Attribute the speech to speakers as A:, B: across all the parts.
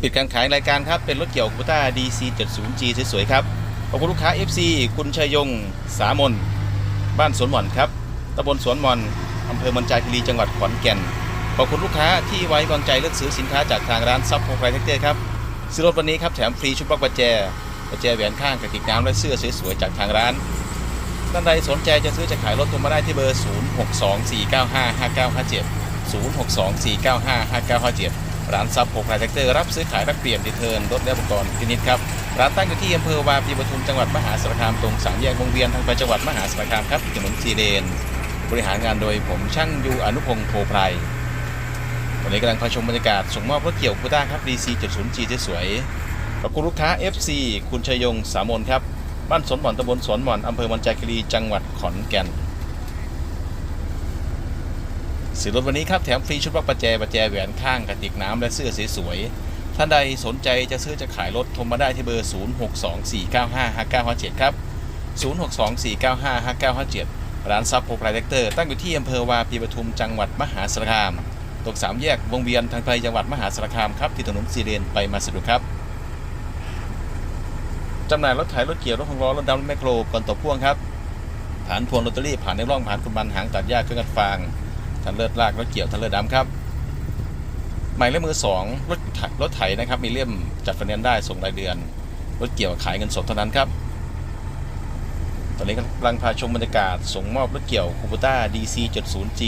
A: ปิดการขายรายการครับเป็นรถเกี่ยวคูต้า DC 70G สวยๆครับขอบคุณลูกค้า FC คุณชัยยง สามน บ้านสวนหม่อนครับตำบลสวนหม่อนอำเภอมันจาคีรีจังหวัดขอนแก่นขอบคุณลูกค้าที่ไว้วางใจเลือกซื้อสินค้าจากทางร้านซับโพไพรเทคเตอร์ครับซื้อรถวันนี้ครับแถมฟรีชุดบล็อกประแจประแจแหวนข้างกระติกน้ำและเสื้อสวยๆจากทางร้านท่านใดสนใจจะซื้อจะขายรถโทรมาได้ที่เบอร์ 0624955957 0624955957 ร้านซับโพไพรเทคเตอร์รับซื้อขายรับเปลี่ยนดีเทิร์นรถและอุปกรณ์พินิจครับ ร้านตั้งอยู่ที่อำเภอวาปีปทุมจังหวัดมหาสารคามตรงสามแยกวงเวียนทางไปจังหวัดมหาสารคามครับถนนสีเลน บริหารงานโดยผมช่างยูอนุพงศ์โพไพรวันนี้กำลังพาชมบรรยากาศส่งมอบรถเกี่ยวคูต้าครับ DC 70 G สวยขอบคุณลูกค้า FC คุณชัยยงสามนครับ บ้านสวนหมอนตำบลสวนหมอนอำเภอมันจาคีรีจังหวัดขอนแก่น ซื้อรถวันนี้ครับแถมฟรีชุดบล็อกประแจประแจแหวนข้างกระติกน้ำและเสื้อสวยๆท่านใดสนใจจะซื้อจะขายรถโทรมาได้ที่เบอร์ 0624955957 ครับ 0624955957 ร้านซับโพไพรเทคเตอร์ตั้งอยู่ที่อำเภอวาปีปทุมจังหวัดมหาสารคาม ตรงสามแยกวงเวียนทางไปจังหวัดมหาสารคามครับที่ถนนสีเลนไปมาสะดวกครับจำหน่ายรถไถรถเกี่ยวรถหกล้อรถดำรถแมคโครก่อนต่อพ่วงครับ ผ่านพวงลอตเตอรี่ผ่านในร่องผ่านคุณบันหางตัดหญ้าเครื่องกัดฟาง ทันเลิศลากรถเกี่ยวทันเลิศดำครับหมายเลขมือสองรถถรถไถนะครับ มีเล่มจัดฟแนนซ์ได้ส่งรายเดือน รถเกี่ยวขายเงินสดเท่านั้นครับ ตอนนี้กำลังพาชมบรรยากาศส่งมอบรถเกี่ยวคูปต้า DC 70G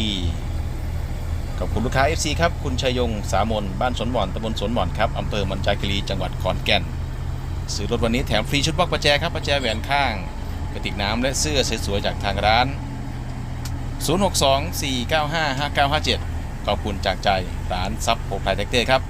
A: ขอบคุณลูกค้า FC ครับ คุณชัยยง สามน บ้านสวนหม่อนตำบลสวนหม่อนครับอำเภอมันจาคีรีจังหวัดขอนแก่น ซื้อรถวันนี้แถมฟรีชุดบล็อกประแจครับประแจแหวนข้างกระติกน้ำและเสื้อสวยๆจากทางร้าน 062 495 5957 ขอบคุณจากใจร้านซับโอไพรเทคเตอร์ครับ